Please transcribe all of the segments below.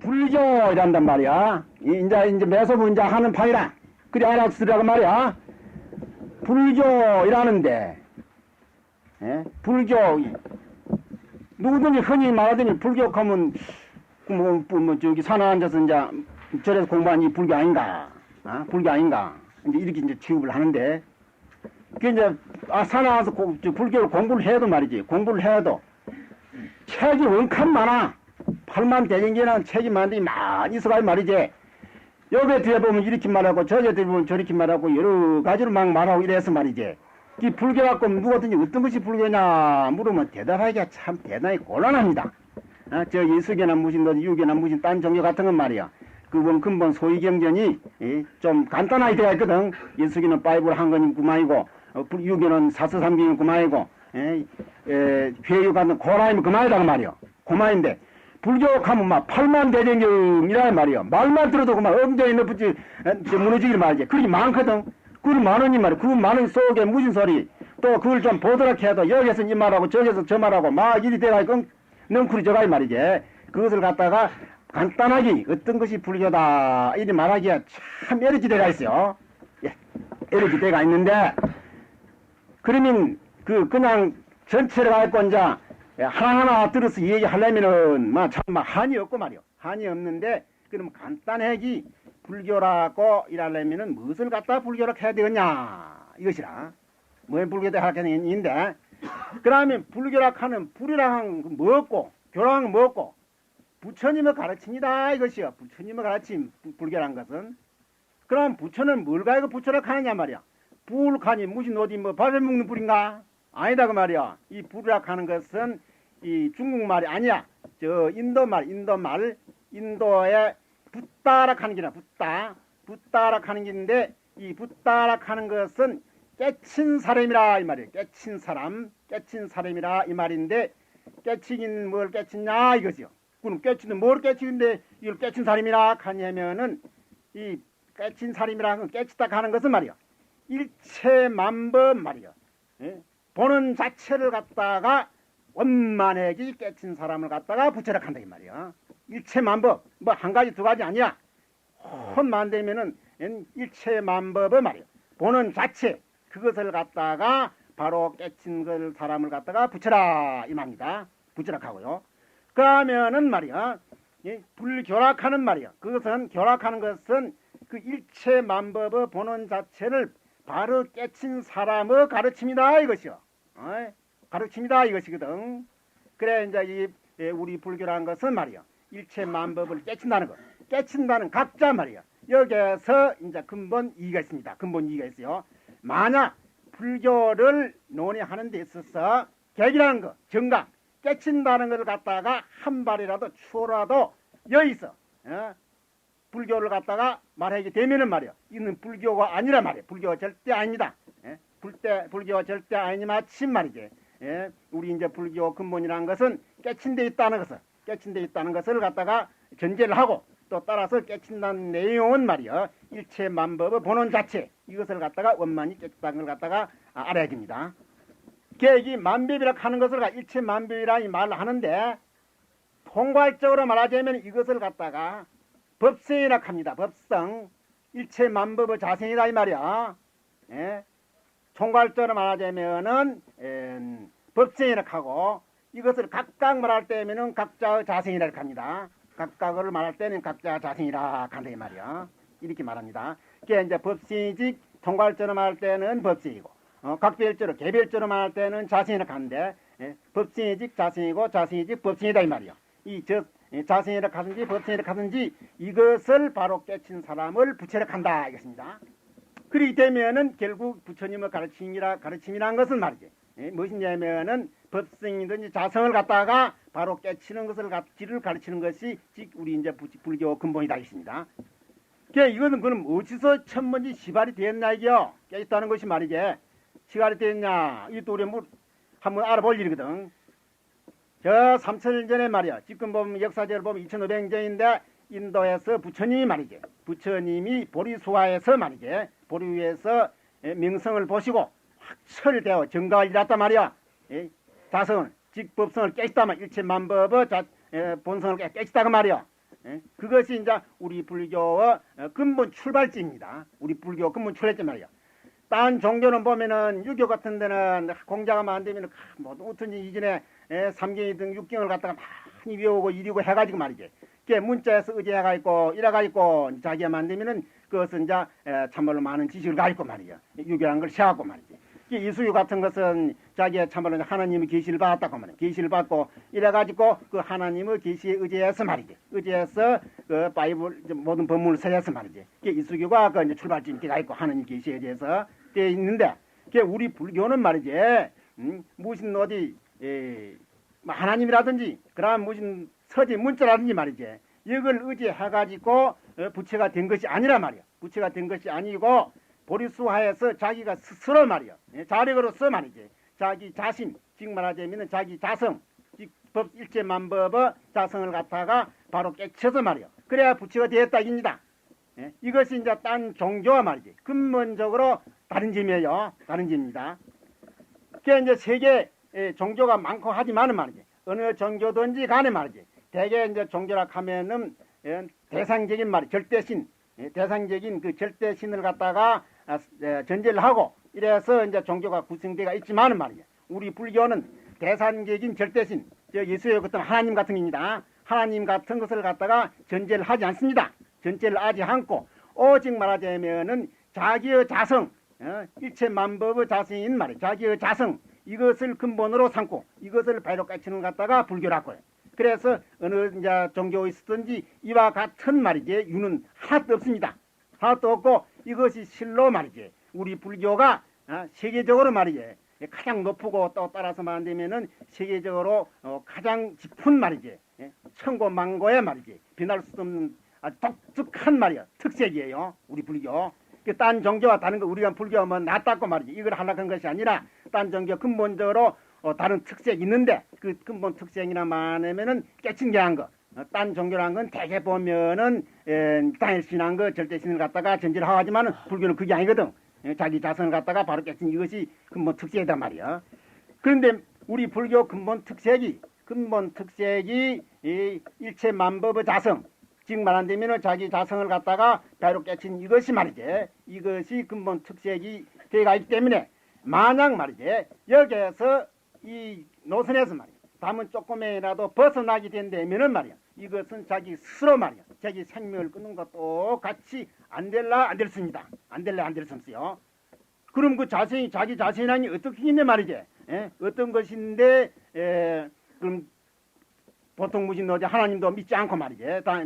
이제 불교 이란단 말이야. 이- 이제 이제 매소부 이제 하는 판이라. 그래 알아쓰라고 말이야. 불교 이라는데, 예? 불교 누구든지 흔히 말하더니 불교하면 뭐, 뭐, 뭐 저기 산에 앉아서 이제 절에서 공부한 이 불교 아닌가? 아, 불교 아닌가? 이제 이렇게 이제 취급을 하는데, 그 이제 아 산에 와서 고- 저 불교를 공부를 해도 말이지 공부를 해도 책이 원칸 많아. 팔만 대전기라는 책이 많은데 많이 있어가지고 말이지. 여기에 뒤에 보면 이렇게 말하고 저기에 뒤에 보면 저렇게 말하고 여러 가지로 막 말하고 이래서 말이지. 이 불교 갖고 누구든지 어떤 것이 불교냐 물으면 대답하기가 참 대단히 곤란합니다. 어, 저 예수계나 무슨 너 유계나 무슨 딴 종교 같은 건 말이야. 그건 근본 소위 경전이 예, 좀 간단하게 되어 있거든. 예수계는 바이블 한 권이 그만이고 어, 불- 유교는 사서삼경이 그만이고 예, 에, 회유 같은 고라이면 그만이다 그 말이야. 그만인데 불교하면 막 팔만 대전경이라 말이야. 말만 들어도 그만 엉덩이 높지 무너지길 말이지. 그렇게 많거든. 그걸 많으니 말이야. 그 많은 속에 무슨 소리 또 그걸 좀 보도록 해도 여기서 이 말하고 저기서 저 말하고 막 이리 돼가지고 넝쿨이 저가 이 말이지. 그것을 갖다가 간단하게 어떤 것이 불교다 이리 말하기가 참 에러지 대가 있어요. 예, 에러지 대가 있는데 그러면 그 그냥 전체를 갖고 이제 하나하나 들어서 얘기하려면은 막참막 한이 없고 말이요. 한이 없는데 그럼 간단하게 불교라고 일하려면은 무엇을 갖다 불교라고 해야 되겠냐 이것이라. 뭐 불교도 하겠는데 그러면 불교라 하는 건 뭐고 건 뭐고 부처님의 가르침이다 이것이요. 부처님의 가르침 부- 불교란 것은 그럼 부처는 뭘 가지고 부처라 하느냐 말이야. 불간이 무슨 어디 뭐 밥에 먹는 불인가? 아니다 그 말이야. 이 불이라 하는 것은 이 중국말이 아니야. 저 인도말, 인도말, 인도의 붓다라 하는 게나 붓다, 붓다라 하는 게인데 이 붓다라 하는 것은 깨친 사람이라 이 말이에요. 깨친 사람, 깨친 사람이라 이 말인데 깨치긴 뭘 깨치냐 이거지요. 그럼 깨치는 뭘 깨치는데 이걸 깨친 사람이라 하냐면은 이 깨친 사람이라 하는 깨치다 하는 것은 말이야. 일체 만법 말이야. 예? 보는 자체를 갖다가 원만하게 깨친 사람을 갖다가 부처락 한다 이 말이야. 일체만법 뭐 한 가지 두 가지 아니야. 혼만 되면은 일체만법을 말이야. 보는 자체 그것을 갖다가 바로 깨친 그 사람을 갖다가 부처라 이 말입니다. 부처락하고요. 그러면은 말이야. 이 불교락하는 말이야. 그것은 교락하는 것은 그 일체 만법의 보는 자체를 바로 깨친 사람의 가르침이다 이것이요. 어이? 가르침이다 이것이거든. 그래 이제 이 예, 우리 불교라는 것은 말이야. 일체 만법을 깨친다는 것. 깨친다는 각자 말이야. 여기에서 이제 근본 이의가 있습니다. 근본 이의가 있어요. 만약 불교를 논의하는 데 있어서 객이라는 거, 정각, 깨친다는 걸 갖다가 한 발이라도 추라도 여기서 어? 불교를 갖다가 말하게 되면은 말이야. 이는 불교가 아니라 말이야. 불교가 절대 아닙니다. 예? 불대, 불교가 절대 아니지만 친 말이지. 예? 우리 이제 불교 근본이라는 것은 깨친 데 있다는 것을, 깨친 데 있다는 것을 갖다가 전제를 하고 또 따라서 깨친다는 내용은 말이야. 일체 만법의 본원 자체 이것을 갖다가 원만히 깨쳤다는 걸 갖다가 아, 알아야 됩니다. 계획이 만법이라 하는 것을 가- 일체 만법이라 이 말을 하는데 통괄적으로 말하자면 이것을 갖다가 법성이라 합니다. 법성. 일체 만법의 자생이다 이 말이야. 예? 총괄적으로 말하자면은 em, 법성이라 하고 이것을 각각 말할 때면은 각자의 자생이라 합니다. 각각을 말할 때는 각자 자생이라 한다 이 말이야. 이렇게 말합니다. 그게 이제 법성이지 총괄적으로 말할 때는 법성이고 어, 각별적으로 개별적으로 말할 때는 자생이라 하는데 예? 법성이직 자생이고 자생이직 법성이다 이 말이야. 이저 자생이라 하든지 법성이라 하든지 이것을 바로 깨친 사람을 부처라 한다 이것입니다. 그렇기 때문에는 결국 부처님의 가르침이라 가르침이라는 것은 말이지. 예, 무엇이냐면은 법성이든지 자성을 갖다가 바로 깨치는 것을 갖기를 가르치는 것이 즉 우리 이제 부- 불교 근본이다 있습니다. 그 이거는 그럼 어디서 첫 번째 시발이 됐나 이게요? 깨있다는 것이 말이지. 시발이 됐냐? 이또 우리 뭐 한번 알아볼 일이거든. 저 3천년 전에 말이야. 지금 보면 역사적으로 보면 2500년인데 인도에서 부처님이 말이지. 부처님이 보리수화에서 말이지. 보리 위에서 예, 명성을 보시고 확철되어 정가를 일했단 말이야. 예, 자성을, 직법성을 깨끗다 말 일체 만법의 자, 예, 본성을 깨- 깨끗다 그 말이야. 예? 그것이 이제 우리 불교의 어, 근본 출발지입니다. 우리 불교 근본 출발지 말이야. 딴 종교는 보면은 유교 같은 데는 공자가 만들면 뭐 어떤지 이전에 예, 삼경이 등 육경을 갖다가 많이 외우고 이리고 해가지고 말이지. 그게 문자에서 의제가 있고 이래가 있고 자기가 만들면은 그것은 이제 에, 참말로 많은 지식을 가지고 말이야. 유교라는 걸 세하고 말이지. 이 이수유 같은 것은 자기가 참말로 하나님의 계시를 받았다고 말이야. 계시를 받고 이래가지고 그 하나님의 계시에 의지해서 말이지. 의지해서 그 바이블 모든 법문을 써서 말이지. 그 이수교가 그 이제 출발점이 가 있고 하나님 계시에 의지해서 되어 있는데, 그 우리 불교는 말이지. 음, 무슨 어디 에, 뭐 하나님이라든지 그런 무슨 서지 문자라든지 말이지. 이걸 의지해가지고 어, 부처가 된 것이 아니라 말이야. 부처가 된 것이 아니고 보리수하에서 자기가 스스로 말이야. 예, 자력으로서 말이지. 자기 자신, 즉 말하자면 자기 자성, 즉법 일체 만법의 자성을 갖다가 바로 깨쳐서 말이야. 그래야 부처가 되었다 입니다. 예, 이것이 이제 딴 종교와 말이지. 근본적으로 다른 점이에요. 다른 점입니다. 그게 이제 세계 에, 종교가 많고 하지만은 말이지. 어느 종교든지 간에 말이지. 대개 이제 종교라 하면은 예, 대상적인 말이 절대신, 예, 대상적인 그 절대신을 갖다가 아, 에, 전제를 하고 이래서 이제 종교가 구성되가 있지만은 말이야. 우리 불교는 대상적인 절대신, 저 예수의 어떤 하나님 같은 겁니다. 하나님 같은 것을 갖다가 전제를 하지 않습니다. 전제를 하지 않고 오직 말하자면은 자기의 자성, 어, 일체 만법의 자성인 말이 자기의 자성 이것을 근본으로 삼고 이것을 배로 까치는 것 갖다가 불교라고 해요. 그래서 어느 이제 종교에 있었든지 이와 같은 말이지 유는 하나도 없습니다. 하나도 없고 이것이 실로 말이지 우리 불교가 어, 세계적으로 말이지 가장 높고 또 따라서 말하자면은 세계적으로 어, 가장 깊은 말이지 예, 천고만고의 말이지 비날 수 없는 아주 독특한 말이야 특색이에요 우리 불교 그딴 종교와 다른 거 우리가 불교하면 낫다고 말이지 이걸 하려고 한 것이 아니라 딴 종교 근본적으로 어, 다른 특색이 있는데 그 근본 특색이나 말하면은 깨친 게 한 거. 어, 딴 종교란 건 대개 보면은 에, 당일 신한 거 절대 신을 갖다가 전제를 하지만은 불교는 그게 아니거든. 에, 자기 자성을 갖다가 바로 깨친 이것이 근본 특색이다 말이야. 그런데 우리 불교 근본 특색이 근본 특색이 이 일체 만법의 자성 즉 말한다면 자기 자성을 갖다가 배로 깨친 이것이 말이지 이것이 근본 특색이 되가 있기 때문에 만약 말이지 여기에서 이 노선에서 말이야. 담은 조금이라도 벗어나게 된다면은 말이야. 이것은 자기 스스로 말이야. 자기 생명을 끊는 것도 같이 안 될라 안 됐습니다. 안 될라 안 될 수 없어요. 그럼 그 자신이 자기 자신이라니 어떻게 있냐 말이지? 예? 어떤 것인데 에, 그럼 보통 무슨 어제 하나님도 믿지 않고 말이지. 다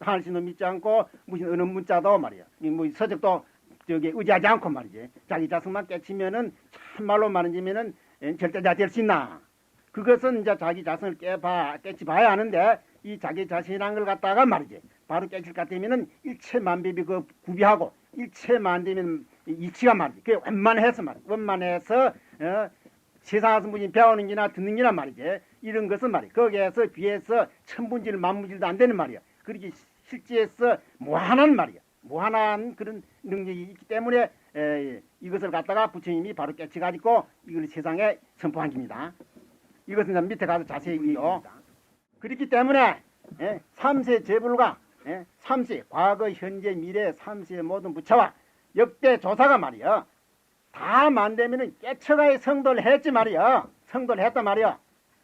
하나님도 믿지 않고 무슨 어느 문자도 말이야. 이뭐 서적도 저기 의지하지 않고 말이지. 자기 자성만 깨치면은 참말로 말하자면은 에, 절대자 될 수 있나? 그것은 이제 자기 자성을 깨봐 깨치 봐야 하는데 이 자기 자신이란 걸 갖다가 말이지. 바로 깨칠 것 같으면은 일체 만비비 그 구비하고 일체 만되면 이치가 말이지. 그게 원만해서 말이야 원만해서 어, 세상에서 무슨 배우는 기나 듣는 기나 말이지. 이런 것은 말이야 거기에서 비해서 천분질 만분질도 안 되는 말이야. 그렇게 실제에서 무한한 말이야. 무한한 그런 능력이 있기 때문에 에, 이것을 갖다가 부처님이 바로 깨쳐가지고 이걸 세상에 선포한 겁니다 이것은 밑에 가서 자세히요 그렇기 때문에 예, 삼세 제불과 예, 삼세 과거 현재 미래 삼세의 모든 부처와 역대 조사가 말이야 다 만되면은 깨쳐가야 성도를 했지 말이야. 성도를 했단 말이야.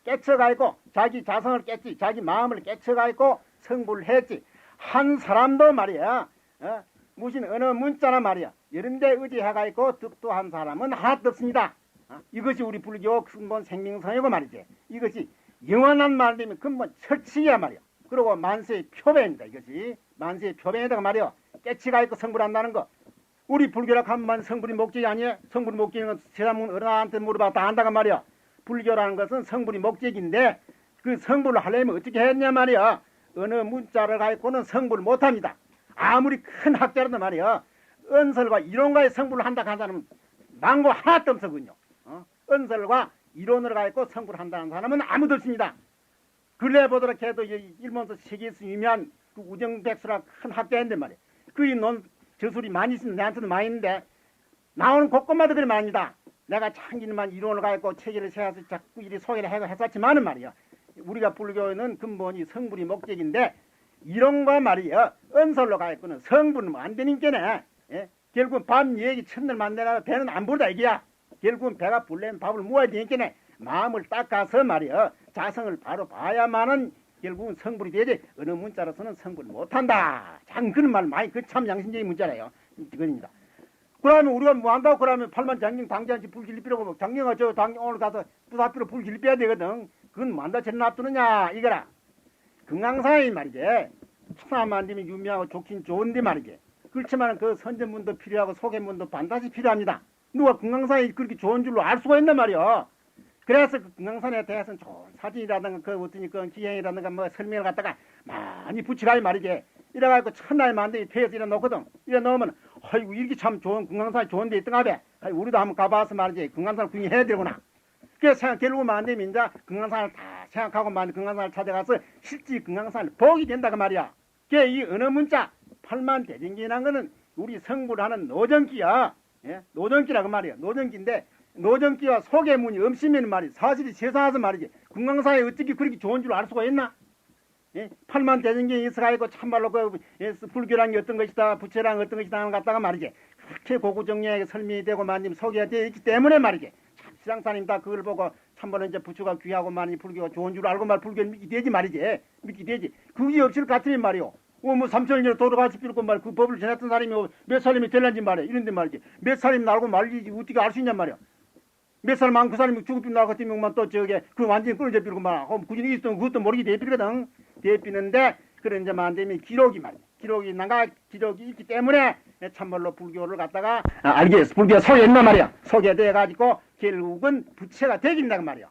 깨쳐가 있고 자기 자성을 깼지. 자기 마음을 깨쳐가 있고 성불을 했지. 한 사람도 말이야. 어? 무슨 어느 문자나 말이야. 이런데 의지해가 있고 득도한 사람은 하나도 없습니다. 어? 이것이 우리 불교 근본 생명성이고 말이지. 이것이 영원한 말이면 근본 철칙이야 말이야. 그리고 만세의 표변이다. 이것이 만세의 표변이다 말이야. 깨치가 있고 성불한다는 거. 우리 불교라 하면 성불이 목적이 아니에요. 성불이 목적인 세상 어른한테 물어봐 다 안다가 말이야. 불교라는 것은 성불이 목적인데 그 성불을 하려면 어떻게 했냐 말이야. 어느 문자를 갖고는 성불을 못합니다. 아무리 큰 학자라도 말이야. 은설과 이론과의 성불을 한다 한 사람은 망고 하나도 없어군요. 어? 은설과 이론을 갖고 성불을 한다는 사람은 아무도 없습니다. 근래 보도록 해도 이 일본서 세계에서 유명한 그 우정백수라 큰 학자인데 말이야. 그이 논 저술이 많이 있으면 내한테도 많이 있는데 나오는 곳곳마다 그래 말입니다. 내가 창기만 이론을 갖고 체계를 세워서 자꾸 이리 소개를 해고 했었지만은 말이야. 우리가 불교는 근본이 성불이 목적인데 이런 거 말이야. 은설로 가 있고는 성분은 뭐안 되니까네. 예? 결국은 밥 얘기 첫날 만나가 배는 안 부르다 이게야. 결국은 배가 불려면 밥을 모아야 되니까네. 마음을 닦아서 말이야. 자성을 바로 봐야만은 결국은 성불이 되지. 어느 문자로서는 성불 못한다. 참 그런 말 많이 그 참 양심적인 문자래요. 그겁니다. 그러면 우리가 뭐 한다고 그러면 팔만 장경 당장지 불 길릴 필요가 없고 장경아 저 당, 오늘 가서 부사피로 불 길릴 빼야 되거든. 그건 뭐 한다 쟤는 놔두느냐 이거라 금강산이 말이지. 천하만 님이 유명하고 좋긴 좋은데 말이지. 그렇지만 그 선전문도 필요하고 소개문도 반드시 필요합니다. 누가 금강산이 그렇게 좋은 줄로 알 수가 있단 말이야 그래서 그 금강산에 대해서는 좋은 사진이라든가 그 어떤 그 기행이라든가 뭐 설명을 갖다가 많이 붙이라 이 말이지. 이래가지고 첫날 만들이 퇴해서 이래 놓거든. 이래 놓으면 아이고 이렇게 참 좋은 금강산이 좋은 데 있던가 봐 아이, 우리도 한번 가봐서 말이지. 금강산을 구경해야 되구나. 그래서 결국은 만들면 이제 금강산을 다 생각하고 만 금강산을 찾아가서 실제 금강산을 보게 된다고 말이야. 그게 이 어느 문자 팔만 대전기라는 거는 우리 성불하는 노정기야. 예? 노정기라고 말이야. 노정기인데 노정기와 소개문이 없으면 말이 사실이 세상에서 말이지. 금강산에 어떻게 그렇게 좋은 줄 알 수가 있나? 예? 팔만 대전기에 있어가지고 참말로 그 예, 불교란 게 어떤 것이다 부처란 어떤 것이다 하는 것 갖다가 말이지. 그렇게 고구정리하게 설명이 되고 만님 소개가 되어 있기 때문에 말이지. 참 시장사님 다 그걸 보고 참말로 이제 부처가 귀하고 많이 불교가 좋은 줄 알고 말 불교 믿게 되지 말이지 믿게 되지 그게 없을 것 같으면 말이오 어, 뭐, 삼천년 돌아가시 빌고 말, 그 법을 지냈던 사람이 어, 몇 사람이 될란지 말이야. 이런데 말이지. 몇 사람이 날고 말리지. 어떻게 알 수 있냔 말이야. 몇 사람 많고 그 사람이 죽을 빌 나고 뛰면만 또 저게, 그 완전히 끊어져 빌고 말, 그럼 굳이 있으면 그것도 모르게 대비거든. 대비는데, 그런 이제 만되면 기록이 말이야. 기록이 나가, 기록이 있기 때문에, 참말로 불교를 갖다가, 아, 알겠어. 불교 소개했나 말이야. 소개돼 가지고, 결국은 부채가 되긴다 그 말이야.